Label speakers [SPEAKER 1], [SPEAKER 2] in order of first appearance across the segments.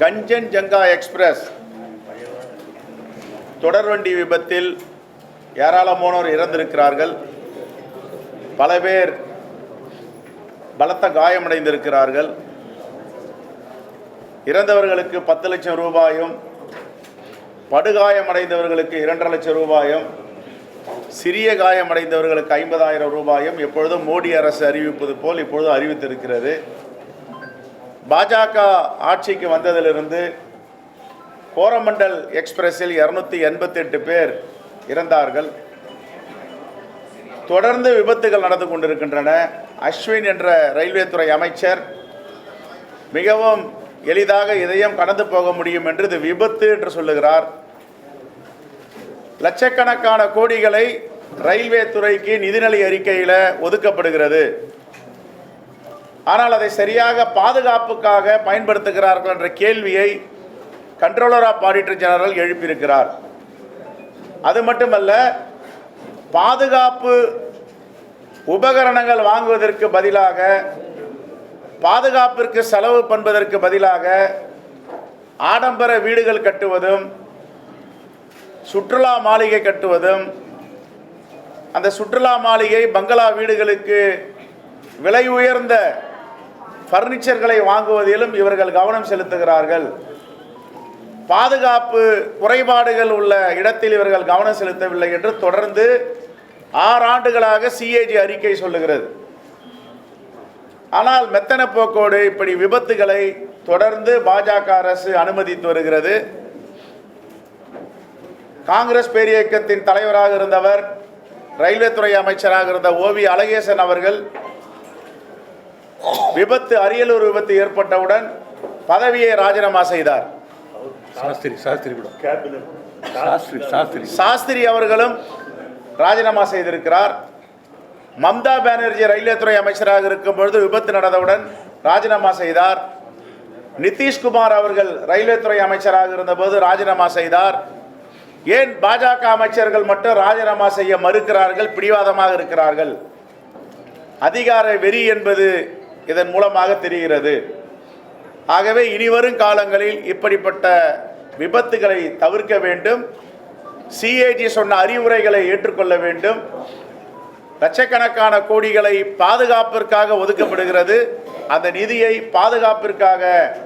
[SPEAKER 1] கஞ்சன் ஜங்கா express. தொடர்வண்டி விபத்தில் ஏராளமானோர் இறந்திருக்கிறார்கள். பல பேர் பலத்த காயமடைந்திருக்கிறார்கள். இறந்தவர்களுக்கு பத்து லட்சம் ரூபாயும் படுகாயமடைந்தவர்களுக்கு இரண்டரை லட்சம் ரூபாயும் சிறிய காயமடைந்தவர்களுக்கு ஐம்பதாயிரம் ரூபாயும் எப்பொழுதும் மோடி அரசு அறிவிப்பது போல் இப்பொழுதும் அறிவித்திருக்கிறது. பாஜக ஆட்சிக்கு வந்ததிலிருந்து கோரமண்டல் எக்ஸ்பிரஸில் இரநூத்தி எண்பத்தெட்டு பேர் இறந்தார்கள். தொடர்ந்து விபத்துகள் நடந்து கொண்டிருக்கின்றன. அஸ்வின் என்ற ரயில்வே துறை அமைச்சர் மிகவும் எளிதாக இதயம் கடந்து போக முடியும் என்று இது விபத்து என்று சொல்லுகிறார். லட்சக்கணக்கான கோடிகளை ரயில்வே துறைக்கு நிதிநிலை அறிக்கையில் ஒதுக்கப்படுகிறது. ஆனால் அதை சரியாக பாதுகாப்புக்காக பயன்படுத்துகிறார்கள் என்ற கேள்வியை கண்ட்ரோலர் ஆஃப் ஆடிட்டர் ஜெனரல் எழுப்பியிருக்கிறார். அது மட்டுமல்ல பாதுகாப்பு உபகரணங்கள் வாங்குவதற்கு பதிலாக பாதுகாப்பிற்கு செலவு பண்ணுவதற்கு பதிலாக ஆடம்பர வீடுகள் கட்டுவதும் சுற்றுலா மாளிகை கட்டுவதும் அந்த சுற்றுலா மாளிகை பங்களா வீடுகளுக்கு விலை உயர்ந்த ஃபர்னிச்சர்களை வாங்குவதிலும் இவர்கள் கவனம் செலுத்துகிறார்கள். பாதுகாப்பு குறைபாடுகள் உள்ள இடத்தில் இவர்கள் கவனம் செலுத்தவில்லை என்று தொடர்ந்து ஆறு ஆண்டுகளாக சிஏஜி அறிக்கை சொல்லுகிறது. ஆனால் மெத்தன போக்கோடு இப்படி விபத்துகளை தொடர்ந்து பாஜக அரசு அனுமதித்து வருகிறது. காங்கிரஸ் பேரியக்கத்தின் தலைவராக இருந்தவர் ரயில்வே துறை அமைச்சராக இருந்த ஓவி அழகேசன் அவர்கள் விபத்து அரியலூர் விபத்து ஏற்பட்டவுடன் பதவியை ராஜினாமா செய்தார்.
[SPEAKER 2] சாஸ்திரி சாஸ்திரி சாஸ்திரி
[SPEAKER 1] சாஸ்திரி. அவர்களும் ராஜினாமா செய்திருக்கிறார். மம்தா பானர்ஜி ரயில்வே துறை அமைச்சராக இருக்கும் பொழுது விபத்து நடந்தவுடன் ராஜினாமா செய்தார். நிதிஷ்குமார் அவர்கள் ரயில்வே துறை அமைச்சராக இருந்தபோது ராஜினாமா செய்தார். ஏன் பாஜக அமைச்சர்கள் மட்டும் ராஜினாமா செய்ய மறுக்கிறார்கள் பிடிவாதமாக இருக்கிறார்கள்? அதிகார வெறி என்பது இதன் மூலமாக தெரிகிறது. ஆகவே இனிவரும் காலங்களில் இப்படிப்பட்ட விபத்துகளை தவிர்க்க வேண்டும். சிஏஜி சொன்ன அறிவுரைகளை ஏற்றுக்கொள்ள வேண்டும். லட்சக்கணக்கான கோடிகளை பாதுகாப்பிற்காக ஒதுக்கப்படுகிறது. அந்த நிதியை பாதுகாப்பிற்காக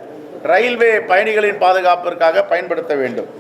[SPEAKER 1] ரயில்வே பயணிகளின் பாதுகாப்பிற்காக பயன்படுத்த வேண்டும்.